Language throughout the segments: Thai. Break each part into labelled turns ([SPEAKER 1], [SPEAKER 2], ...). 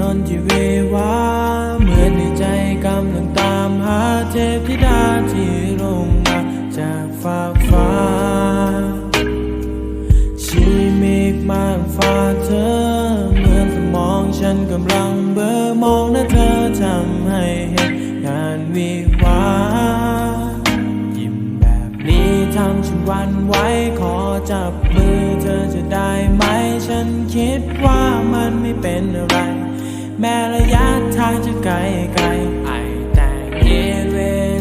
[SPEAKER 1] นนที่เววาเหมือนในใจกำลังตามหาเทพธิดาที่ลงมาจากฟ้ากฟ้า ชีเมฆมากฟ้าเธอ เหมือนสมองฉันกำลังเบลอมองนะเธอทำให้เห็นงานวิวา ทำฉันวันไหวขอจับมือเธอจะได้ไหม ฉันคิดว่ามันไม่เป็นอะไร แม้ระยะทางจะไกลไกลไอแต่เอเว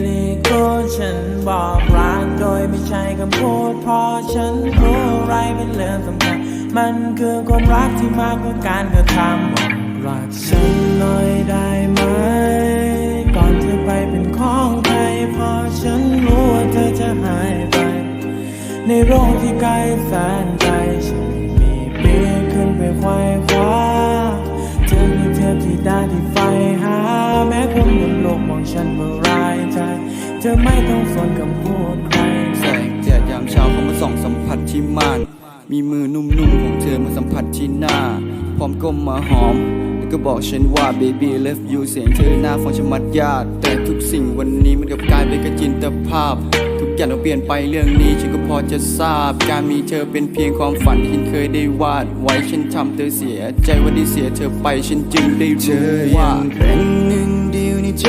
[SPEAKER 1] ลีโกฉันบอกรักโดยไม่ใช่คำพูดเพราะฉันรู้อะไรเป็นเรื่องสำคัญ มันคือความรักที่มากกว่าการกระทำบอกรักฉันหน่อยได้ไหม โลกที่ไกลแสนไกลฉันไม่มีเปียขึ้นไปควายคว้าเธอคือเทพที่ได้ที่ไฟหา แม้คนบนโลกมองฉันว่าร้ายใจ เธอไม่ต้องสนคำพูดใคร
[SPEAKER 2] แสงแดดยามเช้าเขามาส่องสัมผัสที่ม่าน มีมือนุ่มๆของเธอมาสัมผัสที่หน้า พร้อมก้มมาหอมแล้วก็บอกฉันว่า baby love you เสียงเธอหน้าฟังฉันมัดยากแต่ทุกสิ่งวันนี้มันกลับกลายเป็นแค่จินตภาพ อย่างต้องเปลี่ยนไปเรื่องนี้ฉันก็พอจะทราบ การมีเธอเป็นเพียงความฝันที่ฉันเคยได้วาดไว้ฉันทำเธอเสีย ใจวันที่เสียเธอไปฉันจึงได้รู้ว่า
[SPEAKER 3] ยังเป็นหนึ่งเดียวในใจ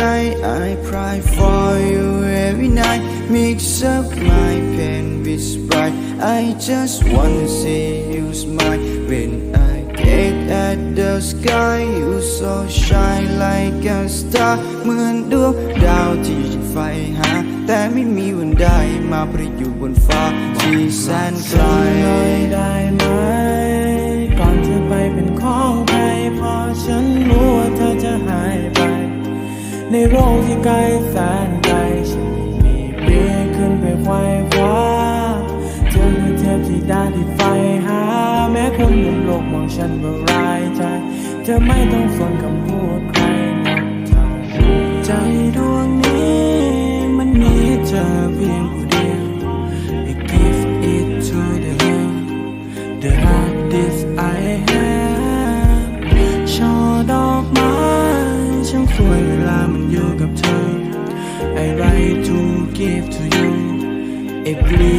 [SPEAKER 3] I cry for you every night Mix up my pain with sprite I just wanna see you smile When I get at the sky You so shine like a star เหมือนดวงดาวที่ ฝ่หา แต่ไม่มีวันได้มาประอยู่บนฟ้าที่แสนไกล
[SPEAKER 1] ได้ไหม ก่อนเธอไปเป็นของใครพราะฉันรู้ว่าเธอจะหายไป ในโลกที่ไกลแสนไกลฉันไม่มีเปียขึ้นไปควายคว้าเธอคือเทพที่ด้ที่ไฟหา แม้คนบนโลกมองฉันว่าร้ายใจ เธอไม่ต้องสนคำพูดใครนักทางใจดวง เธอเพียงผู้เดียว I give it to the hand the hardest I have ช่อดอกไม้ช่างสวยเวลามันอยู่กับเธอ I write to give to you every